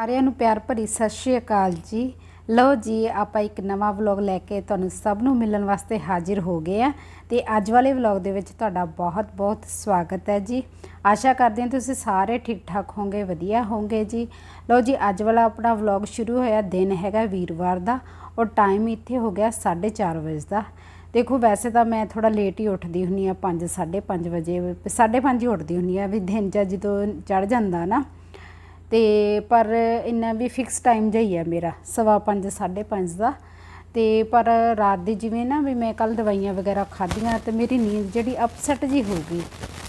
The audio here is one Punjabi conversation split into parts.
ਸਾਰਿਆਂ ਨੂੰ ਪਿਆਰ ਭਰੀ ਸਤਿ ਸ਼੍ਰੀ ਅਕਾਲ ਜੀ। ਲਓ ਜੀ, ਆਪਾਂ ਇੱਕ ਨਵਾਂ ਵਲੌਗ ਲੈ ਕੇ ਤੁਹਾਨੂੰ ਸਭ ਨੂੰ ਮਿਲਣ ਵਾਸਤੇ ਹਾਜ਼ਰ ਹੋ ਗਏ ਆ ਤੇ ਅੱਜ ਵਾਲੇ ਵਲੌਗ ਦੇ ਵਿੱਚ ਤੁਹਾਡਾ ਬਹੁਤ-ਬਹੁਤ ਸਵਾਗਤ ਹੈ ਜੀ। ਆਸ਼ਾ ਕਰਦੇ ਹਾਂ ਤੁਸੀਂ ਸਾਰੇ ਠੀਕ ਠਾਕ ਹੋਵੋਗੇ, ਵਧੀਆ ਹੋਵੋਗੇ ਜੀ। ਲਓ ਜੀ, ਅੱਜ ਵਾਲਾ ਆਪਣਾ ਵਲੌਗ ਸ਼ੁਰੂ ਹੋਇਆ ਦਿਨ ਹੈਗਾ ਵੀਰਵਾਰ ਦਾ, ਔਰ ਟਾਈਮ ਇੱਥੇ ਹੋ ਗਿਆ 4:30 ਵਜੇ ਦਾ। ਦੇਖੋ, ਵੈਸੇ ਤਾਂ ਮੈਂ ਥੋੜਾ ਲੇਟ ਹੀ ਉੱਠਦੀ ਹੁੰਨੀ ਆ 5 5:30 ਵਜੇ 5:30 ਹੀ ਉੱਠਦੀ ਹੁੰਨੀ ਆ ਵੀ ਦਿਨ ਜਾਂ ਜਦੋਂ ਚੜ ਜਾਂਦਾ ਨਾ ਤੇ ਪਰ ਇੰਨਾ ਵੀ ਫਿਕਸ ਟਾਈਮ ਜਿਹਾ ਹੀ ਹੈ ਮੇਰਾ, ਸਵਾ 5 5:30 ਦਾ। ਤੇ ਪਰ ਰਾਤ ਦੀ ਜਿਵੇਂ ਨਾ ਵੀ ਮੈਂ ਕੱਲ ਦਵਾਈਆਂ ਵਗੈਰਾ ਖਾਧੀਆਂ ਤੇ ਮੇਰੀ ਨੀਂਦ ਜਿਹੜੀ ਅਪਸੈਟ ਜੀ ਹੋ ਗਈ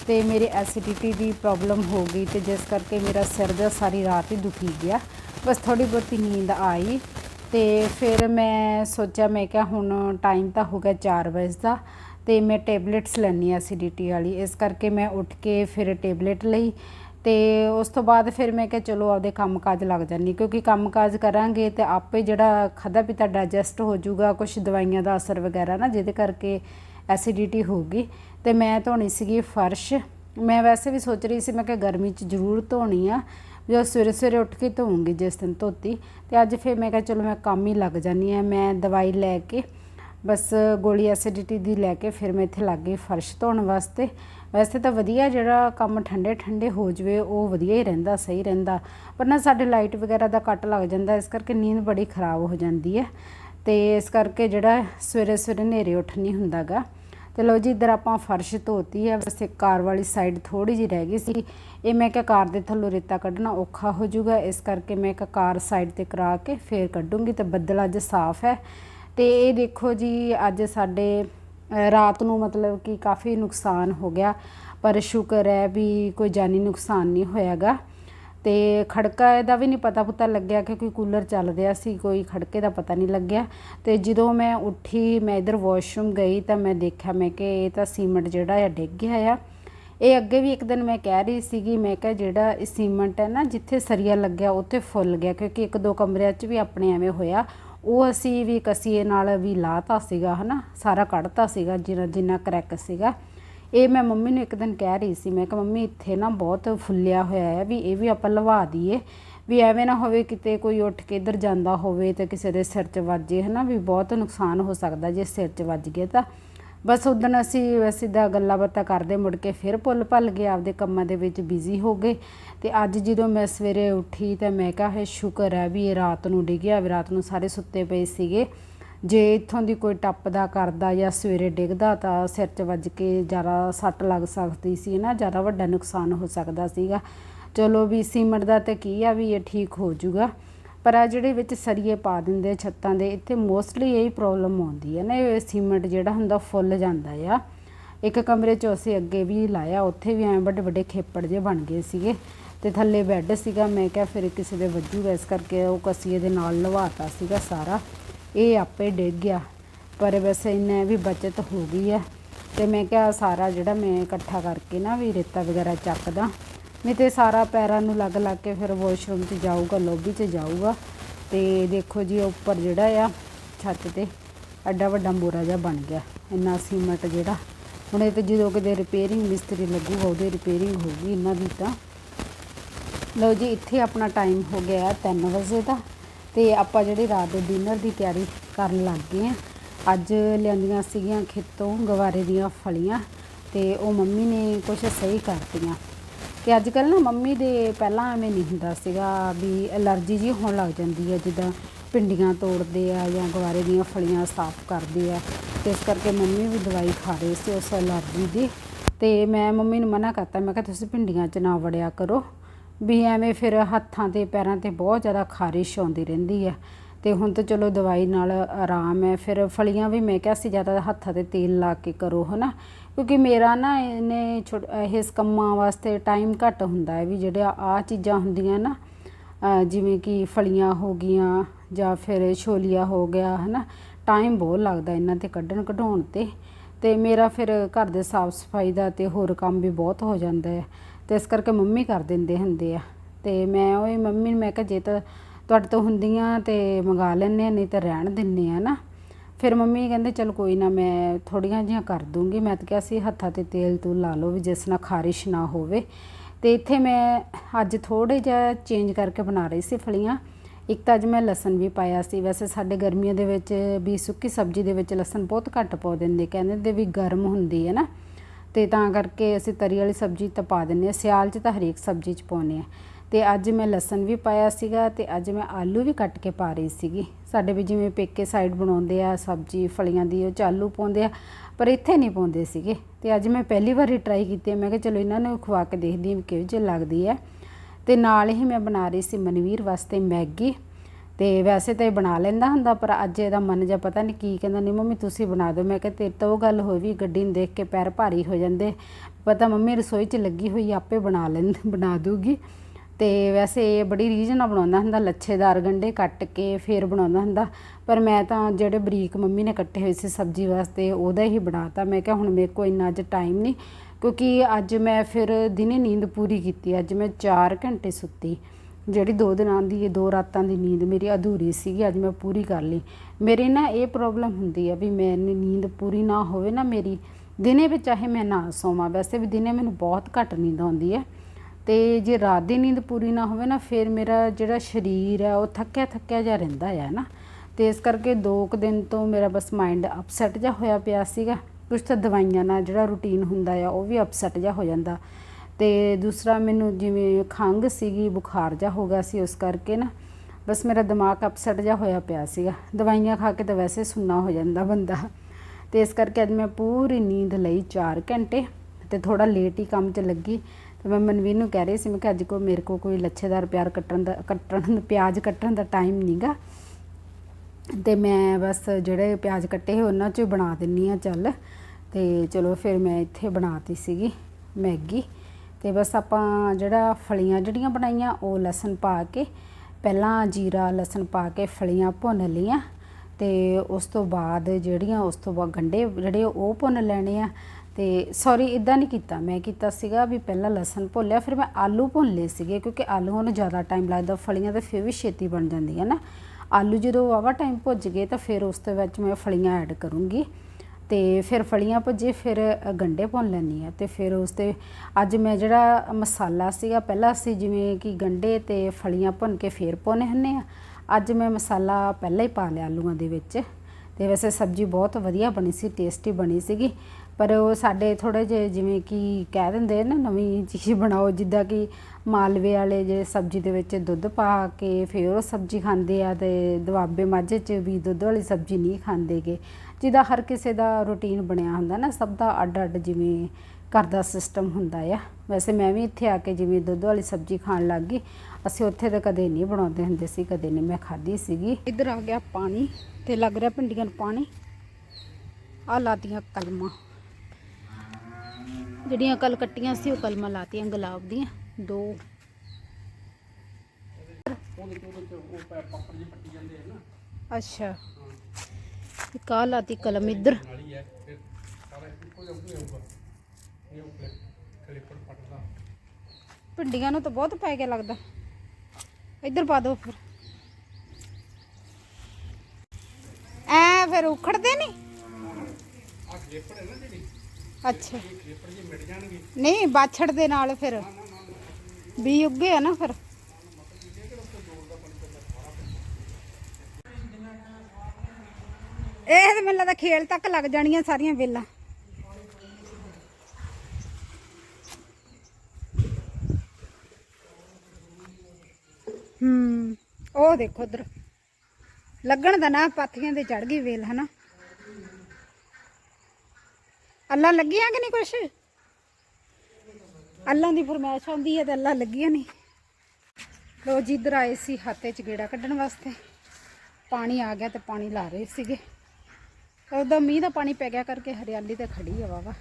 ਤੇ ਮੇਰੇ ਐਸਿਡਿਟੀ ਦੀ ਪ੍ਰੋਬਲਮ ਹੋ ਗਈ ਤੇ ਜਿਸ ਕਰਕੇ ਮੇਰਾ ਸਿਰ ਦਾ ਸਾਰੀ ਰਾਤ ਹੀ ਦੁਖੀ ਗਿਆ। ਬਸ ਥੋੜੀ ਬਹੁਤੀ ਨੀਂਦ ਆਈ ਤੇ ਫਿਰ ਮੈਂ ਸੋਚਿਆ, ਮੈਂ ਕਿਹਾ ਹੁਣ ਟਾਈਮ ਤਾਂ ਹੋ ਗਿਆ 4 ਵਜੇ ਦਾ ਤੇ ਮੈਂ ਟੈਬਲੇਟਸ ਲੈਣੀ ਐਸਿਡਿਟੀ ਵਾਲੀ। ਇਸ ਕਰਕੇ ਮੈਂ ਉੱਠ ਕੇ ਫਿਰ ਟੈਬਲੇਟ ਲਈ ਤੇ ਉਸ ਤੋਂ ਬਾਅਦ ਫਿਰ ਮੈਂ ਕਿਹਾ ਚਲੋ ਆਪਦੇ ਕੰਮਕਾਜ ਲੱਗ ਜਾਨੀ ਕਿਉਂਕਿ ਕੰਮਕਾਜ ਕਰਾਂਗੇ ਤੇ ਆਪੇ ਜਿਹੜਾ ਖਾਦਾ ਪੀਤਾ ਡਾਈਜੈਸਟ ਹੋ ਜਾਊਗਾ ਕੁਝ ਦਵਾਈਆਂ ਦਾ ਅਸਰ ਵਗੈਰਾ ਨਾ, ਜਿਹਦੇ ਕਰਕੇ ਐਸਿਡਿਟੀ ਹੋਊਗੀ। ਤੇ ਮੈਂ ਧੋਣੀ ਸੀਗੀ ਫਰਸ਼। ਮੈਂ ਵੈਸੇ ਵੀ ਸੋਚ ਰਹੀ ਸੀ, ਮੈਂ ਕਿ ਗਰਮੀ 'ਚ ਜ਼ਰੂਰ ਧੋਣੀ ਆ। ਜਦੋਂ ਸਵੇਰੇ ਸਵੇਰੇ ਉੱਠ ਕੇ ਧੋਉਂਗੀ ਜਿਸ ਦਿਨ ਧੋਤੀ। ਤੇ ਅੱਜ ਫਿਰ ਮੈਂ ਕਿਹਾ ਚਲੋ ਮੈਂ ਕੰਮ ਹੀ ਲੱਗ ਜਾਨੀ ਆ ਮੈਂ ਦਵਾਈ ਲੈ ਕੇ ਬਸ ਗੋਲੀ ਐਸਿਡਿਟੀ ਦੀ ਲੈ ਕੇ ਫਿਰ ਮੈਂ ਇੱਥੇ ਲੱਗ ਗਈ ਫਰਸ਼ ਧੋਣ ਵਾਸਤੇ। ਵੈਸੇ ਤਾਂ ਵਧੀਆ ਜਿਹੜਾ ਕੰਮ ਠੰਡੇ ਠੰਡੇ ਹੋ ਜਵੇ, ਉਹ ਵਧੀਆ ਹੀ ਰਹਿੰਦਾ, ਸਹੀ ਰਹਿੰਦਾ। ਪਰ ਨਾ ਸਾਡੇ ਲਾਈਟ ਵਗੈਰਾ ਦਾ ਕੱਟ ਲੱਗ ਜਾਂਦਾ, ਇਸ ਕਰਕੇ ਨੀਂਦ ਬੜੀ ਖਰਾਬ ਹੋ ਜਾਂਦੀ ਹੈ। ਤੇ ਇਸ ਕਰਕੇ ਜਿਹੜਾ ਸਵੇਰੇ ਸਵੇਰੇ ਹਨੇਰੇ ਉੱਠ ਨਹੀਂ ਹੁੰਦਾਗਾ। ਤੇ ਲੋ ਜੀ, ਇੱਧਰ ਆਪਾਂ ਫਰਸ਼ ਧੋਤੀ ਹੈ। ਬਸ ਇੱਕ ਕਾਰ ਵਾਲੀ ਸਾਈਡ ਥੋੜੀ ਜਿਹੀ ਰਹਿ ਗਈ ਸੀ। ਇਹ ਮੈਂ ਕਿਹਾ ਕਾਰ ਦੇ ਥੱਲੋਂ ਰੇਤਾ ਕੱਢਣਾ ਔਖਾ ਹੋ ਜਾਊਗਾ ਇਸ ਕਰਕੇ ਮੈਂ ਇੱਕ ਕਾਰ ਸਾਈਡ ਤੇ ਕਰਾ ਕੇ ਫੇਰ ਕੱਢੂੰਗੀ ਤੇ ਬੱਦਲ ਅੱਜ ਸਾਫ਼ ਹੈ। ਤੇ ਇਹ ਦੇਖੋ ਜੀ, ਅੱਜ ਸਾਡੇ ਰਾਤ ਨੂੰ ਮਤਲਬ ਕਿ ਕਾਫੀ ਨੁਕਸਾਨ ਹੋ ਗਿਆ। ਪਰ ਸ਼ੁਕਰ ਹੈ ਵੀ ਕੋਈ ਜਾਨੀ ਨੁਕਸਾਨ ਨਹੀਂ ਹੋਇਆਗਾ। ਤੇ ਖੜਕਾ ਇਹਦਾ ਵੀ ਨਹੀਂ ਪਤਾ ਪੁੱਤਾ ਲੱਗਿਆ ਕਿ ਕੋਈ ਕੂਲਰ ਚੱਲ ਰਿਹਾ ਸੀ, ਕੋਈ ਖੜਕੇ ਦਾ ਪਤਾ ਨਹੀਂ ਲੱਗਿਆ। ਤੇ ਜਦੋਂ ਮੈਂ ਉੱਠੀ, ਮੈਂ ਇਧਰ ਵਾਸ਼ਰੂਮ ਗਈ ਤਾਂ ਮੈਂ ਦੇਖਿਆ, ਮੈਂ ਕਿ ਇਹ ਤਾਂ ਸੀਮੈਂਟ ਜਿਹੜਾ ਆ ਡਿੱਗ ਗਿਆ ਆ। ਇਹ ਅੱਗੇ ਵੀ ਇੱਕ ਦਿਨ ਮੈਂ ਕਹਿ ਰਹੀ ਸੀਗੀ, ਮੈਂ ਕਿਹਾ ਜਿਹੜਾ ਇਹ ਸੀਮੈਂਟ ਹੈ ਨਾ, ਜਿੱਥੇ ਸਰੀਆ ਲੱਗਿਆ, ਉੱਥੇ ਫੁੱਲ ਗਿਆ, ਕਿਉਂਕਿ ਇੱਕ ਦੋ ਕਮਰਿਆਂ 'ਚ ਵੀ ਆਪਣੇ ਐਵੇਂ ਹੋਇਆ। ਉਹ ਅਸੀਂ ਵੀ ਕਸੀਏ ਨਾਲ ਵੀ ਲਾਤਾ ਸੀਗਾ, ਹਨਾ, ਸਾਰਾ ਕੱਢਤਾ ਸੀਗਾ ਜਿੰਨਾ ਜਿੰਨਾ ਕਰੈਕ ਸੀਗਾ। ਇਹ ਮੈਂ ਮੰਮੀ ਨੂੰ ਇੱਕ ਦਿਨ ਕਹਿ ਰਹੀ ਸੀ, ਮੈਂ ਕਿਹਾ, ਮੰਮੀ, ਇੱਥੇ ਨਾ ਬਹੁਤ ਫੁੱਲਿਆ ਹੋਇਆ ਹੈ ਵੀ ਇਹ ਵੀ ਆਪਾਂ ਲਵਾ ਦਈਏ, ਵੀ ਐਵੇਂ ਨਾ ਹੋਵੇ ਕਿਤੇ ਕੋਈ ਉੱਠ ਕੇ ਇੱਧਰ ਜਾਂਦਾ ਹੋਵੇ ਤੇ ਕਿਸੇ ਦੇ ਸਿਰ 'ਚ ਵੱਜੇ ਹਨਾ, ਵੀ ਬਹੁਤ ਨੁਕਸਾਨ ਹੋ ਸਕਦਾ ਜੇ ਸਿਰ 'ਚ ਵੱਜ ਗਿਆ ਤਾਂ। ਬਸ ਉਦੋਂ ਅਸੀਂ ਵੈਸੇ ਦਾ ਗੱਲਾਂ ਬਾਤਾਂ ਕਰਦੇ ਮੁੜ ਕੇ ਫਿਰ ਭੁੱਲ ਭੱਲ ਗਏ, ਆਪਦੇ ਕੰਮਾਂ ਦੇ ਵਿੱਚ ਬਿਜ਼ੀ ਹੋ ਗਏ। ਤੇ ਅੱਜ ਜਦੋਂ ਮੈਂ ਸਵੇਰੇ ਉੱਠੀ ਤਾਂ ਮੈਂ ਕਿਹਾ, ਹੈ ਸ਼ੁਕਰ ਹੈ ਵੀ ਇਹ ਰਾਤ ਨੂੰ ਡਿੱਗਿਆ, ਵੀ ਰਾਤ ਨੂੰ ਸਾਰੇ ਸੁੱਤੇ ਪਏ ਸੀਗੇ। ਜੇ ਇੱਥੋਂ ਦੀ ਕੋਈ ਟੱਪਦਾ, ਕਰਦਾ ਜਾਂ ਸਵੇਰੇ ਡਿੱਗਦਾ ਤਾਂ ਸਿਰ 'ਚ ਵੱਜ ਕੇ ਜ਼ਿਆਦਾ ਸੱਟ ਲੱਗ ਸਕਦੀ ਸੀ ਨਾ, ਜ਼ਿਆਦਾ ਵੱਡਾ ਨੁਕਸਾਨ ਹੋ ਸਕਦਾ ਸੀਗਾ। ਚਲੋ ਵੀ ਸੀਮੈਂਟ ਦਾ ਤਾਂ ਕੀ ਆ ਵੀ ਇਹ ਠੀਕ ਹੋ ਜਾਊਗਾ ਪਰ ਆ ਜਿਹੜੇ ਵਿੱਚ ਸਰੀਏ ਪਾ ਦਿੰਦੇ ਛੱਤਾਂ ਦੇ, ਇੱਥੇ ਮੋਸਟਲੀ ਇਹੀ ਪ੍ਰੋਬਲਮ ਆਉਂਦੀ ਹੈ ਨਾ, ਇਹ ਸੀਮੈਂਟ ਜਿਹੜਾ ਹੁੰਦਾ ਫੁੱਲ ਜਾਂਦਾ ਆ। ਇੱਕ ਕਮਰੇ 'ਚ ਅਸੀਂ ਅੱਗੇ ਵੀ ਲਾਇਆ, ਉੱਥੇ ਵੀ ਐਂ ਵੱਡੇ ਵੱਡੇ ਖੇਪੜ ਜੇ ਬਣ ਗਏ ਸੀਗੇ ਤੇ ਥੱਲੇ ਬੈੱਡ ਸੀਗਾ, ਮੈਂ ਕਿਹਾ ਫਿਰ ਕਿਸੇ ਦੇ ਵੱਜੂਗਾ ਇਸ ਕਰਕੇ ਉਹ ਕਸੀਏ ਦੇ ਨਾਲ ਲਵਾਤਾ ਸੀਗਾ ਸਾਰਾ। ਇਹ ਆਪੇ ਡਿੱਗ ਗਿਆ, ਪਰ ਵੈਸੇ ਇੰਨਾ ਵੀ ਬਚਤ ਹੋ ਗਈ ਹੈ ਤੇ ਮੈਂ ਕਿਹਾ ਸਾਰਾ ਜਿਹੜਾ ਮੈਂ ਇਕੱਠਾ ਕਰਕੇ ਨਾ ਵੀ ਰੇਤਾ ਵਗੈਰਾ ਚੱਕਦਾ ਨਹੀਂ ਤੇ ਸਾਰਾ ਪੈਰਾਂ ਨੂੰ ਲੱਗ ਲੱਗ ਕੇ ਫਿਰ ਵਾਸ਼ਰੂਮ 'ਚ ਜਾਊਗਾ ਲੌਬੀ 'ਚ ਜਾਊਗਾ। ਤੇ ਦੇਖੋ ਜੀ ਉੱਪਰ ਜਿਹੜਾ ਆ, ਛੱਤ ਤੇ ਐਡਾ ਵੱਡਾ ਮੋਰਾ ਜਿਹਾ ਬਣ ਗਿਆ। ਇੰਨਾ ਸੀਮੈਂਟ ਜਿਹੜਾ, ਹੁਣ ਇਹ ਤੇ ਜਦੋਂ ਕਿਤੇ ਰਿਪੇਅਰਿੰਗ ਮਿਸਤਰੀ ਲੱਗੂਗਾ, ਉਹਦੇ ਰਿਪੇਅਰਿੰਗ ਹੋਊਗੀ ਇਹਨਾਂ ਦੀ ਤਾਂ। ਲਓ ਜੀ, ਇੱਥੇ ਆਪਣਾ ਟਾਈਮ ਹੋ ਗਿਆ 3 ਵਜੇ ਦਾ, ਤੇ ਆਪਾਂ ਜਿਹੜੀ ਰਾਤ ਦੇ ਡਿਨਰ ਦੀ ਤਿਆਰੀ ਕਰਨ ਲੱਗ ਗਏ ਆ। ਅੱਜ ਲਿਆਂਦੀਆਂ ਸੀਗੀਆਂ ਖੇਤੋਂ ਗਵਾਰੇ ਦੀਆਂ ਫਲੀਆਂ, ਤੇ ਉਹ ਮੰਮੀ ਨੇ ਕੁਝ ਸਹੀ ਕਰਤੀਆਂ। ਤੇ ਅੱਜ ਕੱਲ ਨਾ ਮੰਮੀ ਦੇ ਪਹਿਲਾਂ ਐਵੇਂ ਨਹੀਂ ਹੁੰਦਾ ਸੀਗਾ ਵੀ ਐਲਰਜੀ ਜੀ ਹੋਣ ਲੱਗ ਜਾਂਦੀ ਹੈ, ਜਿੱਦਾਂ ਪਿੰਡੀਆਂ ਤੋੜਦੇ ਆ ਜਾਂ ਗਵਾਰੇ ਦੀਆਂ ਫਲੀਆਂ ਸਾਫ਼ ਕਰਦੇ ਆ। ਤੇ ਇਸ ਕਰਕੇ ਮੰਮੀ ਵੀ ਦਵਾਈ ਖਾ ਰਹੇ ਸੀ ਉਸ ਐਲਰਜੀ ਦੀ। ਤੇ ਮੈਂ ਮੰਮੀ ਨੂੰ ਮਨਾ ਕਰਤਾ, ਮੈਂ ਕਿਹਾ ਤੁਸੀਂ ਪਿੰਡੀਆਂ 'ਚ ਨਾ ਵੜਿਆ ਕਰੋ। ਵੀ ਐਵੇਂ ਫਿਰ ਹੱਥਾਂ ਤੇ, ਪੈਰਾਂ ਤੇ ਬਹੁਤ ਜ਼ਿਆਦਾ ਖਾਰਿਸ਼ ਆਉਂਦੀ ਰਹਿੰਦੀ ਹੈ। ਤੇ ਹੁਣ ਤਾਂ ਚਲੋ ਦਵਾਈ ਨਾਲ ਆਰਾਮ ਹੈ, ਫਿਰ ਫਲੀਆਂ ਵੀ ਮੈਂ ਕਿਹਾ ਸੀ ਜ਼ਿਆਦਾ ਹੱਥਾਂ ਤੇ ਤੇਲ ਲਾ ਕੇ ਕਰੋ, ਹਨਾ। ਕਿਉਂਕਿ ਮੇਰਾ ਨਾ ਇਹਨੇ ਇਸ ਕੰਮਾਂ ਵਾਸਤੇ ਟਾਈਮ ਘੱਟ ਹੁੰਦਾ ਹੈ ਵੀ ਜਿਹੜੇ ਆ ਚੀਜ਼ਾਂ ਹੁੰਦੀਆਂ ਨਾ ਜਿਵੇਂ ਕਿ ਫਲੀਆਂ ਹੋ ਗਈਆਂ ਜਾਂ ਫਿਰ ਛੋਲੀਆ ਹੋ ਗਿਆ, ਹਨਾ ਟਾਈਮ ਬਹੁਤ ਲੱਗਦਾ ਇਹਨਾਂ ਤੇ ਕੱਢਣ ਕਢਾਉਣ ਤੇ। ਤੇ ਮੇਰਾ ਫਿਰ ਘਰ ਦੇ ਸਾਫ਼ ਸਫ਼ਾਈ ਦਾ ਤੇ ਹੋਰ ਕੰਮ ਵੀ ਬਹੁਤ ਹੋ ਜਾਂਦਾ ਹੈ ਤੇ ਇਸ ਕਰਕੇ ਮੰਮੀ ਕਰ ਦਿੰਦੇ ਹੁੰਦੇ ਆ। ਤੇ ਮੈਂ ਉਹ ਮੰਮੀ ਨੂੰ ਮੈਂ ਕਿਹਾ ਜੇ ਤਾਂ ਤੁਹਾਡੇ ਤੋਂ ਹੁੰਦੀਆਂ ਤੇ ਮੰਗਾ ਲੈਣੇ ਨਹੀਂ ਤਾਂ ਰਹਿਣ ਦਿੰਨੇ ਆ ਨਾ ਫਿਰ ਮੰਮੀ ਕਹਿੰਦੇ, ਚਲ ਕੋਈ ਨਾ, ਮੈਂ ਥੋੜੀਆਂ ਜੀਆਂ ਕਰ ਦੂੰਗੀ। ਮੈਂ ਤਾਂ ਕਿਹਾ ਸੀ, ਹੱਥਾਂ ਤੇ ਤੇਲ ਤੂਲ ਲਾ ਲਓ ਵੀ ਜਿਸ ਨਾਲ ਖਾਰਿਸ਼ ਨਾ ਹੋਵੇ। ਤੇ ਇੱਥੇ ਮੈਂ ਅੱਜ ਥੋੜੇ ਜਿਹਾ ਚੇਂਜ ਕਰਕੇ ਬਣਾ ਰਹੀ ਸੀ ਫਲੀਆਂ। ਇੱਕ ਤਾਂ ਅੱਜ ਮੈਂ ਲਸਣ ਵੀ ਪਾਇਆ ਸੀ। ਵੈਸੇ ਸਾਡੇ ਗਰਮੀਆਂ ਦੇ ਵਿੱਚ ਵੀ ਸੁੱਕੀ ਸਬਜ਼ੀ ਦੇ ਵਿੱਚ ਲਸਣ ਬਹੁਤ ਘੱਟ ਪਾ ਦਿੰਦੇ। ਕਹਿੰਦੇ ਤੇ ਵੀ ਗਰਮ ਹੁੰਦੀ ਹੈ ਨਾ। ਤੇ ਤਾਂ ਕਰਕੇ ਅਸੀਂ ਤਰੀ ਵਾਲੀ ਸਬਜ਼ੀ ਤਾਂ ਪਾ ਦਿੰਦੇ ਹਾਂ। ਸਿਆਲ 'ਚ ਤਾਂ ਹਰੇਕ ਸਬਜ਼ੀ 'ਚ ਪਾਉਂਦੇ ਆ ਤੇ ਅੱਜ ਮੈਂ ਲਸਣ ਵੀ ਪਾਇਆ ਸੀਗਾ ਤੇ ਅੱਜ ਮੈਂ ਆਲੂ ਵੀ ਕੱਟ ਕੇ ਪਾ ਰਹੀ ਸੀਗੀ। ਸਾਡੇ ਵੀ ਜਿਵੇਂ ਪੇਕੇ ਸਾਈਡ ਬਣਾਉਂਦੇ ਆ, ਸਬਜ਼ੀ ਫਲੀਆਂ ਦੀ ਉਹ 'ਚ ਆਲੂ ਪਾਉਂਦੇ ਆ, ਪਰ ਇੱਥੇ ਨਹੀਂ ਪਾਉਂਦੇ ਸੀਗੇ। ਤੇ ਅੱਜ ਮੈਂ ਪਹਿਲੀ ਵਾਰੀ ਟਰਾਈ ਕੀਤੀ ਮੈਂ ਕਿਹਾ ਚਲੋ ਇਹਨਾਂ ਨੂੰ ਖਵਾ ਕੇ ਦੇਖਦੀ ਹਾਂ ਵੀ ਕਿਹੋ ਜਿਹੀ ਲੱਗਦੀ ਹੈ। ਤੇ ਨਾਲ ਹੀ ਮੈਂ ਬਣਾ ਰਹੀ ਸੀ ਮਨਵੀਰ ਵਾਸਤੇ ਮੈਗੀ। ਤੇ ਵੈਸੇ ਤਾਂ ਇਹ ਬਣਾ ਲੈਂਦਾ ਹੁੰਦਾ, ਪਰ ਅੱਜ ਇਹਦਾ ਮਨ ਜਾਂ ਪਤਾ ਨਹੀਂ ਕੀ ਕਹਿੰਦਾ, ਨਹੀਂ ਮੰਮੀ ਤੁਸੀਂ ਬਣਾ ਦਿਓ। ਮੈਂ ਕਿਹਾ, ਤੇਰੇ ਤਾਂ ਉਹ ਗੱਲ ਹੋਈ ਵੀ ਗੱਡੀ ਨੂੰ ਦੇਖ ਕੇ ਪੈਰ ਭਾਰੀ ਹੋ ਜਾਂਦੇ। ਪਤਾ ਮੰਮੀ ਰਸੋਈ 'ਚ ਲੱਗੀ ਹੋਈ ਆਪੇ ਬਣਾ ਲੈਂਦ, ਬਣਾ ਦੂਗੀ। ਤੇ ਵੈਸੇ ਇਹ ਬੜੀ ਰੀਝ ਨਾਲ ਬਣਾਉਂਦਾ ਹੁੰਦਾ, ਲੱਛੇਦਾਰ ਗੰਢੇ ਕੱਟ ਕੇ ਫੇਰ ਬਣਾਉਂਦਾ ਹੁੰਦਾ। ਪਰ ਮੈਂ ਤਾਂ ਜਿਹੜੇ ਬਰੀਕ ਮੰਮੀ ਨੇ ਕੱਟੇ ਹੋਏ ਸੀ ਸਬਜ਼ੀ ਵਾਸਤੇ, ਉਹਦਾ ਹੀ ਬਣਾਤਾ। ਮੈਂ ਕਿਹਾ ਹੁਣ ਮੇਰੇ ਕੋਲ ਇੰਨਾ ਅੱਜ ਟਾਈਮ ਨਹੀਂ, ਕਿਉਂਕਿ ਅੱਜ ਮੈਂ ਫਿਰ ਦਿਨੇ ਨੀਂਦ ਪੂਰੀ ਕੀਤੀ। ਅੱਜ ਮੈਂ 4 ਘੰਟੇ ਸੁੱਤੀ। ਜਿਹੜੀ ਦੋ ਦਿਨਾਂ ਦੀ, ਦੋ ਰਾਤਾਂ ਦੀ ਨੀਂਦ ਮੇਰੀ ਅਧੂਰੀ ਸੀਗੀ, ਅੱਜ ਮੈਂ ਪੂਰੀ ਕਰ ਲਈ। ਮੇਰੇ ਨਾ ਇਹ ਪ੍ਰੋਬਲਮ ਹੁੰਦੀ ਆ ਵੀ ਮੈਨੂੰ ਨੀਂਦ ਪੂਰੀ ਨਾ ਹੋਵੇ ਨਾ ਮੇਰੀ। ਦਿਨੇ ਵਿੱਚ ਚਾਹੇ ਮੈਂ ਨਾ ਸੋਵਾਂ, ਵੈਸੇ ਵੀ ਦਿਨੇ ਮੈਨੂੰ ਬਹੁਤ ਘੱਟ ਨੀਂਦ ਆਉਂਦੀ ਹੈ ਤੇ ਜੇ ਰਾਤ ਦੀ ਨੀਂਦ ਪੂਰੀ ਨਾ ਹੋਵੇ ਨਾ, ਫਿਰ ਮੇਰਾ ਜਿਹੜਾ ਸਰੀਰ ਹੈ, ਉਹ ਥੱਕਿਆ ਥੱਕਿਆ ਜਿਹਾ ਰਹਿੰਦਾ ਹੈ ਨਾ। ਤੇ ਇਸ ਕਰਕੇ ਦੋ ਕੁ ਦਿਨ ਤੋਂ ਮੇਰਾ ਬਸ ਮਾਈਂਡ ਅਪਸੈਟ ਜਿਹਾ ਹੋਇਆ ਪਿਆ ਸੀਗਾ। ਕੁਝ ਤਾਂ ਦਵਾਈਆਂ ਨਾਲ ਜਿਹੜਾ ਰੂਟੀਨ ਹੁੰਦਾ ਆ, ਉਹ ਵੀ ਅਪਸੈਟ ਜਿਹਾ ਹੋ ਜਾਂਦਾ। ਤੇ ਦੂਸਰਾ ਮੈਨੂੰ ਜਿਵੇਂ ਖੰਘ ਸੀਗੀ, ਬੁਖਾਰ ਜਿਹਾ ਹੋ ਗਿਆ ਸੀ, ਉਸ ਕਰਕੇ ਨਾ ਬਸ ਮੇਰਾ ਦਿਮਾਗ ਅਪਸੈਟ ਜਿਹਾ ਹੋਇਆ ਪਿਆ ਸੀਗਾ। ਦਵਾਈਆਂ ਖਾ ਕੇ ਤਾਂ ਵੈਸੇ ਸੁੰਨਾ ਹੋ ਜਾਂਦਾ ਬੰਦਾ। ਤੇ ਇਸ ਕਰਕੇ ਅੱਜ ਮੈਂ ਪੂਰੀ ਨੀਂਦ ਲਈ 4 ਘੰਟੇ ਤੇ ਥੋੜਾ ਲੇਟ ਹੀ ਕੰਮ 'ਚ ਲੱਗੀ। ਤੇ ਮੈਂ ਮਨਵੀਰ ਨੂੰ ਕਹਿ ਰਹੀ ਸੀ, ਮੈਂ ਕਿ ਅੱਜ ਕੋ ਮੇਰੇ ਕੋ ਕੋਈ ਲੱਛੇਦਾਰ ਪਿਆਰ ਕੱਟਣ ਦਾ, ਕੱਟਣ ਪਿਆਜ਼ ਕੱਟਣ ਦਾ ਟਾਈਮ ਨਹੀਂਗਾ ਤੇ ਮੈਂ ਬਸ ਜਿਹੜੇ ਪਿਆਜ਼ ਕੱਟੇ ਹੋਏ ਉਹਨਾਂ 'ਚ ਹੀ ਬਣਾ ਦਿੰਨੀ ਆ, ਚੱਲ। ਤੇ ਚਲੋ ਫਿਰ ਮੈਂ ਇੱਥੇ ਬਣਾਤੀ ਸੀਗੀ ਮੈਗੀ। ਤੇ ਬਸ ਆਪਾਂ ਜਿਹੜਾ ਫਲੀਆਂ ਜਿਹੜੀਆਂ ਬਣਾਈਆਂ, ਉਹ ਲਸਣ ਪਾ ਕੇ, ਪਹਿਲਾਂ ਜੀਰਾ, ਲਸਣ ਪਾ ਕੇ ਫਲੀਆਂ ਭੁੰਨ ਲਈਆਂ। ਤੇ ਉਸ ਤੋਂ ਬਾਅਦ ਜਿਹੜੀਆਂ, ਉਸ ਤੋਂ ਬਾਅਦ ਗੰਡੇ ਜਿਹੜੇ ਉਹ ਭੁੰਨ ਲੈਣੇ ਆ। ਤੇ ਸੌਰੀ ਇਦਾਂ ਨਹੀਂ ਕੀਤਾ। ਮੈਂ ਕੀਤਾ ਸੀਗਾ ਵੀ ਪਹਿਲਾਂ ਲਸਣ ਭੁੱਲਿਆ ਫਿਰ ਮੈਂ ਆਲੂ ਭੁੰਨ ਲਏ ਸੀਗੇ ਕਿਉਂਕਿ ਆਲੂਆਂ ਨੂੰ ਜ਼ਿਆਦਾ ਟਾਈਮ ਲੱਗਦਾ ਫਲੀਆਂ ਤਾਂ ਫਿਰ ਵੀ ਛੇਤੀ ਬਣ ਜਾਂਦੀਆਂ ਨਾ। ਆਲੂ ਜਦੋਂ ਵਾਵਾ ਟਾਈਮ ਭੁੱਜ ਗਏ ਤਾਂ ਫਿਰ ਉਸ ਦੇ ਵਿੱਚ ਮੈਂ ਫਲੀਆਂ ਐਡ ਕਰੂੰਗੀ। ਤੇ ਫਿਰ ਫਲੀਆਂ ਭੁੱਜੇ ਫਿਰ ਅ, ਗੰਡੇ ਭੁੰਨ ਲੈਣੀ ਆ ਤੇ ਫਿਰ ਉਸ ਤੇ ਅੱਜ ਮੈਂ ਜਿਹੜਾ ਮਸਾਲਾ ਸੀਗਾ ਪਹਿਲਾਂ ਅਸੀਂ ਜਿਵੇਂ ਕਿ ਗੰਡੇ ਤੇ ਫਲੀਆਂ ਭੁੰਨ ਕੇ ਫਿਰ ਪਾਉਨੇ ਹੁੰਨੇ ਆ ਅੱਜ ਮੈਂ ਮਸਾਲਾ ਪਹਿਲਾਂ ਹੀ ਪਾ ਲਿਆ ਆਲੂਆਂ ਦੇ ਵਿੱਚ। ਤੇ ਵੈਸੇ ਸਬਜ਼ੀ ਬਹੁਤ ਵਧੀਆ ਬਣੀ ਸੀ ਟੇਸਟੀ ਬਣੀ ਸੀਗੀ। ਪਰ ਉਹ ਸਾਡੇ ਥੋੜੇ ਜਿਹੇ ਜਿਵੇਂ ਕਿ ਕਹਿ ਦਿੰਦੇ ਨਾ, ਨਵੀਂ ਚੀਜ਼ ਬਣਾਓ, ਜਿੱਦਾਂ ਕਿ ਮਾਲਵੇ ਵਾਲੇ ਜਿਹੜੇ ਸਬਜ਼ੀ ਦੇ ਵਿੱਚ ਦੁੱਧ ਪਾ ਕੇ ਫਿਰ ਉਹ ਸਬਜ਼ੀ ਖਾਂਦੇ ਆ ਤੇ ਦੁਆਬੇ ਮਾਝੇ 'ਚ ਵੀ ਦੁੱਧ ਵਾਲੀ ਸਬਜ਼ੀ ਨਹੀਂ ਖਾਂਦੇਗੇ। ਜਿਹਦਾ ਹਰ ਕਿਸੇ ਦਾ ਰੁਟੀਨ ਬਣਿਆ ਹੁੰਦਾ ਨਾ, ਸਭ ਦਾ ਅੱਡ ਅੱਡ ਜਿਵੇਂ ਘਰ ਦਾ ਸਿਸਟਮ ਹੁੰਦਾ ਆ। ਵੈਸੇ ਮੈਂ ਵੀ ਇੱਥੇ ਆ ਕੇ ਜਿਵੇਂ ਦੁੱਧ ਵਾਲੀ ਸਬਜ਼ੀ ਖਾਣ ਲੱਗ ਗਈ, ਅਸੀਂ ਉੱਥੇ ਤਾਂ ਕਦੇ ਨਹੀਂ ਬਣਾਉਂਦੇ ਹੁੰਦੇ ਸੀ, ਕਦੇ ਨਹੀਂ ਮੈਂ ਖਾਧੀ ਸੀਗੀ। ਇੱਧਰ ਆ ਗਿਆ ਪਾਣੀ ਤੇ ਲੱਗ ਰਿਹਾ ਭਿੰਡੀਆਂ ਨੂੰ ਪਾਣੀ। ਆ ਲਾਤੀਆਂ ਕਲਮਾਂ। ਜਿਹੜੀਆਂ ਕੱਲ ਕੱਟੀਆਂ ਸੀ ਉਹ ਕਲਮਾਂ ਲਾਤੀਆਂ ਗੁਲਾਬ ਦੀਆਂ, ਦੋ। ਅੱਛਾ। ਇੱਕ ਲਾਤੀ ਕਲਮ ਇੱਧਰ। ਭਿੰਡੀਆਂ ਨੂੰ ਤਾਂ ਬਹੁਤ ਪੈ ਗਿਆ ਲੱਗਦਾ। ਇੱਧਰ ਪਾ ਦਿਓ ਫਿਰ। ਐ ਫਿਰ ਉਖੜਦੇ ਨਹੀਂ ਅੱਛਾ। ਨਹੀਂ, ਬਾਛੜ ਦੇ ਨਾਲ ਫਿਰ। ਵੀ ਉੱਗੇ ਆ ਨਾ ਫਿਰ। ਇਹ ਤੇ ਮੈਨੂੰ ਲੱਗਦਾ ਖੇਲ ਤੱਕ ਲੱਗ ਜਾਣੀਆਂ ਸਾਰੀਆਂ ਵੇਲਾਂ। ਹੂੰ, ਉਹ ਦੇਖੋ ਉਧਰ। ਲੱਗਣ ਦਾ ਨਾ, ਪਾਥੀਆਂ ਤੇ ਚੜ ਗਈ ਵੇਲ, ਹਨਾ? ਅੱਲਾ ਲੱਗੀਆਂ ਕਿ ਨਹੀਂ ਕੁਛ? ਅੱਲਾ ਦੀ ਫਰਮਾਇਸ਼ ਆਉਂਦੀ ਹੈ ਤੇ ਅੱਲਾ ਲੱਗੀਆਂ ਨਹੀਂ। ਲੋ ਜੀ, ਇੱਧਰ ਆਏ ਸੀ ਹੱਥੇ ਚ ਗੇੜਾ ਕੱਢਣ ਵਾਸਤੇ। ਪਾਣੀ ਆ ਗਿਆ ਤੇ ਪਾਣੀ ਲਾ ਰਹੇ ਸੀਗੇ। ਉਹਦਾ ਮੀਂਹ ਦਾ ਪਾਣੀ ਪੈ ਗਿਆ ਕਰਕੇ ਹਰਿਆਲੀ ਤੇ ਖੜੀ ਆ ਵਾਵਾ।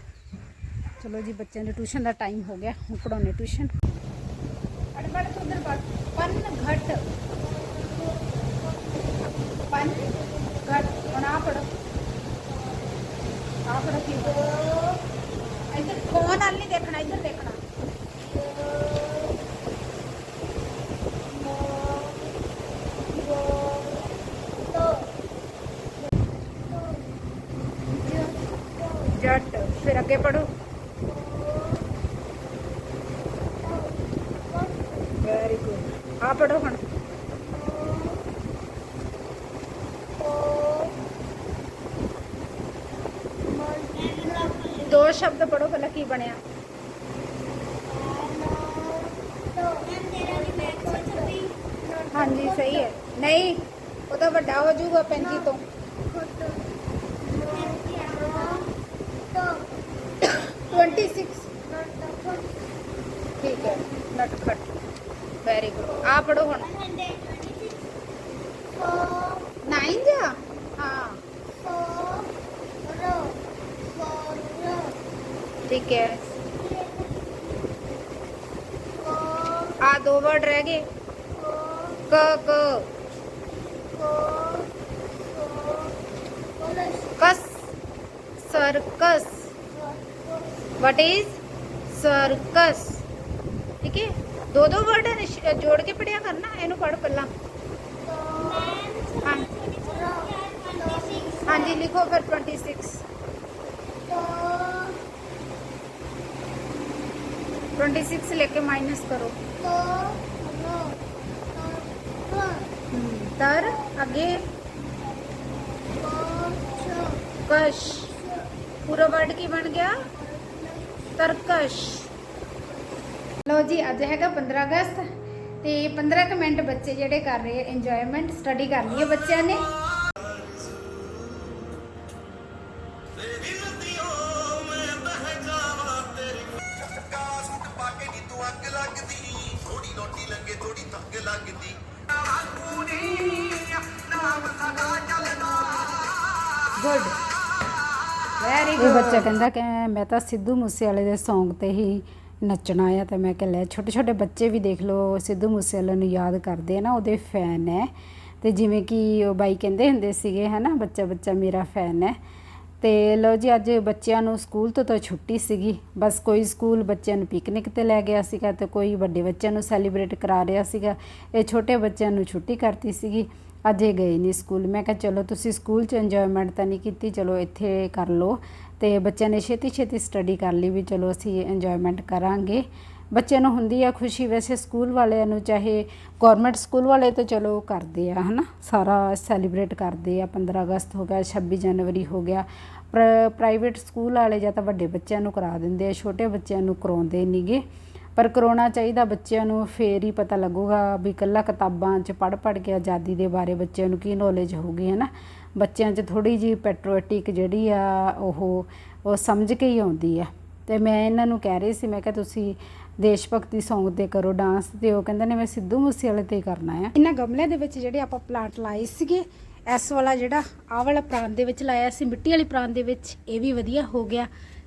ਚਲੋ ਜੀ, ਬੱਚਿਆਂ ਦੇ ਟਿਊਸ਼ਨ ਦਾ ਟਾਈਮ ਹੋ ਗਿਆ। ਹੁਣ ਪੜਾਉਣੇ ਟਿਊਸ਼ਨ। ਅੜਬੜ ਉਧਰ ਪੰਨ ਘਟ। ਪੰਨ ਘਟ। ਹੁਣ ਪੜੋ ਆ ਕੀ ਇੱਧਰ ਫੋਨ ਨਾਲ ਨਹੀਂ ਦੇਖਣਾ ਇੱਧਰ ਦੇਖਣਾ। ਸ਼ਬਦ ਪੜੋ ਪਹਿਲਾਂ ਕੀ ਬਣਿਆ ਹਾਂਜੀ ਸਹੀ ਹੈ ਨਹੀਂ ਉਹ ਤਾਂ ਵੱਡਾ ਹੋ ਜਾਊਗਾ 35 ਤੋਂ 26 ਠੀਕ ਹੈ ਨਟਖਟ ਵੈਰੀ ਗੁੱਡ ਆ ਪੜੋ ਹੁਣ 9 ਜਾ ਹਾਂ ਠੀਕ ਹੈ। ਆ ਦੋ ਵਰਡ ਰਹਿ ਗਏ। ਕ ਕ। ਕਸ। ਸਰਕਸ। What is circus? ਠੀਕ ਹੈ। ਦੋ ਦੋ ਵਰਡ ਜੋੜ ਕੇ ਪੜਿਆ ਕਰਨਾ ਇਹਨੂੰ ਪੜ ਪਹਿਲਾਂ। ਹਾਂਜੀ ਲਿਖੋ ਫਿਰ 26 26 लेके माइनस करो हम्म, तर आगे कश पूरा वर्ड की बन गया ਤਰਕਸ਼ ਲੋ ਜੀ ਅੱਜ ਹੈਗਾ 15 ਅਗਸਤ ਤੇ 15 ਕੁ ਮਿੰਟ ਬੱਚੇ ਜਿਹੜੇ ਕਰ ਰਹੇ ਇੰਜੋਇਮੈਂਟ ਸਟੱਡੀ ਕਰ ਲਈ ਹੈ ਬੱਚਿਆਂ ਨੇ ਬੱਚਾ ਕਹਿੰਦਾ ਕਿ ਮੈਂ ਤਾਂ ਸਿੱਧੂ ਮੂਸੇਵਾਲੇ ਦੇ Song ਤੇ ਹੀ ਨੱਚਣਾ ਆ ਤੇ ਮੈਂ ਕਿਹਾ ਲੈ ਛੋਟੇ ਛੋਟੇ ਬੱਚੇ ਵੀ ਦੇਖ ਲਓ, ਸਿੱਧੂ ਮੂਸੇਵਾਲੇ ਨੂੰ ਯਾਦ ਕਰਦੇ ਆ ਨਾ, ਉਹਦੇ ਫੈਨ ਹੈ ਤੇ ਜਿਵੇਂ ਕਿ ਉਹ ਬਾਈ ਕਹਿੰਦੇ ਹੁੰਦੇ ਸੀਗੇ, ਹਨਾ ਬੱਚਾ ਬੱਚਾ ਮੇਰਾ ਫੈਨ ਹੈ ਤੇ ਲਓ ਜੀ, ਅੱਜ ਬੱਚਿਆਂ ਨੂੰ ਸਕੂਲ ਤੋਂ ਤਾਂ ਛੁੱਟੀ ਸੀਗੀ। ਬਸ ਕੋਈ ਸਕੂਲ ਬੱਚਿਆਂ ਨੂੰ ਪਿਕਨਿਕ ਤੇ ਲੈ ਗਿਆ ਸੀਗਾ ਤੇ ਕੋਈ ਵੱਡੇ ਬੱਚਿਆਂ ਨੂੰ ਸੈਲੀਬ੍ਰੇਟ ਕਰਾ ਰਿਹਾ ਸੀਗਾ। ਇਹ ਛੋਟੇ ਬੱਚਿਆਂ ਨੂੰ ਛੁੱਟੀ ਕਰਤੀ ਸੀਗੀ। ਅਜੇ ਗਏ ਨਹੀਂ ਸਕੂਲ। ਮੈਂ ਕਿਹਾ, ਚਲੋ, ਤੁਸੀਂ ਸਕੂਲ 'ਚ ਇੰਜੋਇਮੈਂਟ ਤਾਂ ਨਹੀਂ ਕੀਤੀ, ਚਲੋ, ਇੱਥੇ ਕਰ ਲਓ। ਤੇ ਬੱਚਿਆਂ ਨੇ ਛੇਤੀ ਛੇਤੀ ਸਟੱਡੀ ਕਰ ਲਈ ਵੀ, ਚਲੋ, ਅਸੀਂ ਇੰਜੋਇਮੈਂਟ ਕਰਾਂਗੇ। ਬੱਚਿਆਂ ਨੂੰ ਹੁੰਦੀ ਆ ਖੁਸ਼ੀ ਵੈਸੇ ਸਕੂਲ ਵਾਲਿਆਂ ਨੂੰ, ਚਾਹੇ ਗਵਰਨਮੈਂਟ ਸਕੂਲ ਵਾਲੇ ਤਾਂ ਚਲੋ ਕਰਦੇ ਆ, ਹਨਾ? ਸਾਰਾ ਸੈਲੀਬ੍ਰੇਟ ਕਰਦੇ ਆ 15 ਅਗਸਤ ਹੋ ਗਿਆ 26 ਜਨਵਰੀ ਹੋ ਗਿਆ। ਪ੍ਰਾਈਵੇਟ ਸਕੂਲ ਵਾਲੇ ਜਾਂ ਤਾਂ ਵੱਡੇ ਬੱਚਿਆਂ ਨੂੰ ਕਰਾ ਦਿੰਦੇ ਆ, ਛੋਟੇ ਬੱਚਿਆਂ ਨੂੰ ਕਰਾਉਂਦੇ ਨਹੀਂਗੇ ਪਰ ਕਰਾਉਣਾ ਚਾਹੀਦਾ ਬੱਚਿਆਂ ਨੂੰ, ਫੇਰ ਹੀ ਪਤਾ ਲੱਗੂਗਾ ਵੀ ਇਕੱਲਾ ਕਿਤਾਬਾਂ 'ਚ ਪੜ੍ਹ ਪੜ੍ਹ ਕੇ ਆਜ਼ਾਦੀ ਦੇ ਬਾਰੇ ਬੱਚਿਆਂ ਨੂੰ ਕੀ ਨੌਲੇਜ ਹੋਊਗੀ ਹੈ ਨਾ ਬੱਚਿਆਂ 'ਚ ਥੋੜ੍ਹੀ ਜੀ ਪੈਟਰੋਟਿਕ ਜਿਹੜੀ ਆ, ਉਹ ਉਹ ਸਮਝ ਕੇ ਹੀ ਆਉਂਦੀ ਆ। ਤੇ ਮੈਂ ਇਹਨਾਂ ਨੂੰ ਕਹਿ ਰਹੀ ਸੀ, ਮੈਂ ਕਿਹਾ ਤੁਸੀਂ ਦੇਸ਼ ਭਗਤੀ ਸੌਂਗ ਤੇ ਕਰੋ ਡਾਂਸ ਤੇ ਉਹ ਕਹਿੰਦੇ ਨੇ ਮੈਂ ਸਿੱਧੂ ਮੂਸੇਵਾਲੇ ਤੇ ਕਰਨਾ ਆ। ਇਹਨਾਂ ਗਮਲਿਆਂ ਦੇ ਵਿੱਚ ਜਿਹੜੇ ਆਪਾਂ ਪਲਾਂਟ ਲਾਏ ਸੀਗੇ, ਇਸ ਵਾਲਾ ਜਿਹੜਾ ਆਹ ਵਾਲਾ ਪ੍ਰਾਂਤ ਦੇ ਵਿੱਚ ਲਾਇਆ ਸੀ, ਮਿੱਟੀ ਵਾਲੀ ਪ੍ਰਾਂਤ ਦੇ ਵਿੱਚ, ਇਹ ਵੀ ਵਧੀਆ ਹੋ ਗਿਆ।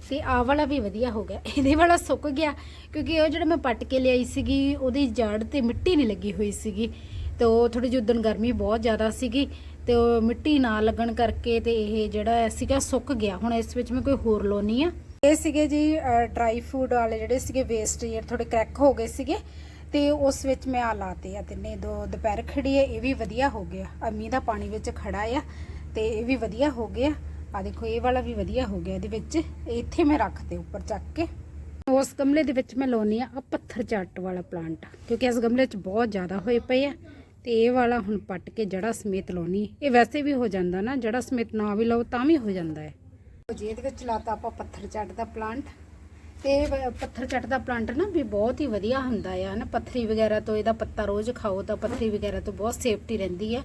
ਤੇ ਆਹ ਵਾਲਾ ਵੀ ਵਧੀਆ ਹੋ ਗਿਆ। ਇਹਦੇ ਵਾਲਾ ਸੁੱਕ ਗਿਆ, ਕਿਉਂਕਿ ਉਹ ਜਿਹੜਾ ਮੈਂ ਪੱਟ ਕੇ ਲਿਆਈ ਸੀਗੀ, ਉਹਦੀ ਜੜ ਤੇ ਮਿੱਟੀ ਨਹੀਂ ਲੱਗੀ ਹੋਈ ਸੀਗੀ। ਤੇ ਉਹ ਥੋੜੀ ਜਿਹੀ ਉਦੋਂ ਗਰਮੀ ਬਹੁਤ ਜ਼ਿਆਦਾ ਸੀਗੀ, ਤੇ ਉਹ ਮਿੱਟੀ ਨਾ ਲੱਗਣ ਕਰਕੇ ਤੇ ਇਹ ਜਿਹੜਾ ਸੀਗਾ ਸੁੱਕ ਗਿਆ। ਹੁਣ ਇਸ ਵਿੱਚ ਮੈਂ ਕੋਈ ਹੋਰ ਲਾਉਣੀ ਆ। ਇਹ ਸੀਗੇ ਜੀ ਡਰਾਈ ਫੂਡ ਵਾਲੇ ਜਿਹੜੇ ਸੀਗੇ ਵੇਸਟ ਜਿਹੜੇ ਥੋੜੇ ਕਰੈਕ ਹੋ ਗਏ ਸੀਗੇ, ਤੇ ਉਸ ਵਿੱਚ ਮੈਂ ਆ ਲਾਤੇ ਆ ਤਿੰਨੇ। ਦੋ ਦੁਪਹਿਰ ਖੜੀ ਹੈ ਇਹ ਵੀ ਵਧੀਆ ਹੋ ਗਿਆ। ਅਮੀ ਦਾ ਪਾਣੀ ਵਿੱਚ ਖੜਾ ਆ, ਤੇ ਇਹ ਵੀ ਵਧੀਆ ਹੋ ਗਿਆ। ਆ ਦੇਖੋ, ਇਹ ਵਾਲਾ ਵੀ ਵਧੀਆ ਹੋ ਗਿਆ ਇਹਦੇ ਵਿੱਚ। ਇੱਥੇ ਮੈਂ ਰੱਖਦੇ ਉੱਪਰ ਚੱਕ ਕੇ। ਉਸ ਗਮਲੇ ਦੇ ਵਿੱਚ ਮੈਂ ਲਾਉਣੀ ਆ ਆ ਪੱਥਰ ਚੱਟ ਵਾਲਾ ਪਲਾਂਟ ਕਿਉਂਕਿ ਇਸ ਗਮਲੇ 'ਚ ਬਹੁਤ ਜ਼ਿਆਦਾ ਹੋਏ ਪਏ ਆ। ਤੇ ਇਹ ਵਾਲਾ ਹੁਣ ਪੱਟ ਕੇ ਜੜਾ ਸਮੇਤ ਲਾਉਣੀ ਇਹ ਵੈਸੇ ਵੀ ਹੋ ਜਾਂਦਾ ਨਾ, ਜੜਾ ਸਮੇਤ ਨਾ ਵੀ ਲਾਓ ਤਾਂ ਵੀ ਹੋ ਜਾਂਦਾ ਹੈ। ਜੇ, ਇਹਦੇ ਵਿੱਚ ਲਾਤਾ ਆਪਾਂ ਪੱਥਰ ਚੱਟ ਦਾ ਪਲਾਂਟ ਤੇ ਇਹ ਪੱਥਰ ਚੱਟ ਦਾ ਪਲਾਂਟ ਨਾ ਵੀ ਬਹੁਤ ਹੀ ਵਧੀਆ ਹੁੰਦਾ ਆ ਨਾ ਪੱਥਰੀ ਵਗੈਰਾ ਤੋਂ ਇਹਦਾ ਪੱਤਾ ਰੋਜ਼ ਖਾਓ ਤਾਂ ਪੱਥਰੀ ਵਗੈਰਾ ਤੋਂ ਬਹੁਤ ਸੇਫਟੀ ਰਹਿੰਦੀ ਆ।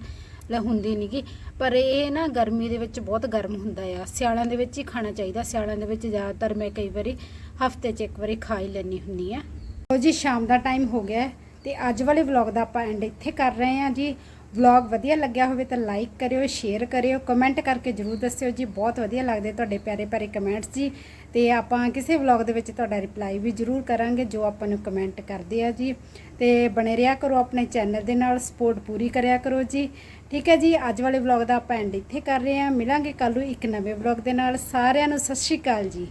ਲੈ ਹੁੰਦੀ ਨਹੀਂਗੀ ਪਰ ਇਹ ਨਾ ਗਰਮੀ ਦੇ ਵਿੱਚ ਬਹੁਤ ਗਰਮ ਹੁੰਦਾ ਆ। ਸਿਆਲਾਂ ਦੇ ਵਿੱਚ ਹੀ ਖਾਣਾ ਚਾਹੀਦਾ। ਸਿਆਲਾਂ ਦੇ ਵਿੱਚ ਜ਼ਿਆਦਾਤਰ ਮੈਂ ਕਈ ਵਾਰੀ ਹਫ਼ਤੇ 'ਚ ਇੱਕ ਵਾਰੀ ਖਾ ਹੀ ਲੈਣੀ ਹੁੰਦੀ ਆ। ਲਓ ਜੀ, ਸ਼ਾਮ ਦਾ ਟਾਈਮ ਹੋ ਗਿਆ ਹੈ ਤੇ ਅੱਜ ਵਾਲੇ ਵਲੌਗ ਦਾ ਆਪਾਂ ਐਂਡ ਇੱਥੇ ਕਰ ਰਹੇ ਹਾਂ ਜੀ। ਵਲੌਗ ਵਧੀਆ ਲੱਗਿਆ ਹੋਵੇ ਤਾਂ ਲਾਈਕ ਕਰਿਓ ਸ਼ੇਅਰ ਕਰਿਓ ਕਮੈਂਟ ਕਰਕੇ ਜਰੂਰ ਦੱਸਿਓ ਜੀ। ਬਹੁਤ ਵਧੀਆ ਲੱਗਦੇ ਤੁਹਾਡੇ ਪਿਆਰੇ ਪਿਆਰੇ ਕਮੈਂਟਸ ਜੀ। ਤੇ ਆਪਾਂ ਕਿਸੇ ਵਲੌਗ ਦੇ ਵਿੱਚ ਤੁਹਾਡਾ ਰਿਪਲਾਈ ਵੀ ਜਰੂਰ ਕਰਾਂਗੇ, ਜੋ ਆਪਾਂ ਨੂੰ ਕਮੈਂਟ ਕਰਦੇ ਆ ਜੀ। ਤੇ ਬਣੇ ਰਿਹਾ ਕਰੋ ਆਪਣੇ ਚੈਨਲ ਦੇ ਨਾਲ ਸਪੋਰਟ ਪੂਰੀ ਕਰਿਆ ਕਰੋ ਜੀ। ਠੀਕ ਹੈ ਜੀ, ਅੱਜ ਵਾਲੇ ਵਲੌਗ ਦਾ ਆਪਾਂ ਐਂਡ ਇੱਥੇ ਕਰ ਰਹੇ ਹਾਂ। ਮਿਲਾਂਗੇ ਕੱਲ ਨੂੰ ਇੱਕ ਨਵੇਂ ਵਲੌਗ ਦੇ ਨਾਲ। ਸਾਰਿਆਂ ਨੂੰ ਸਤਿ ਸ਼੍ਰੀ ਅਕਾਲ ਜੀ।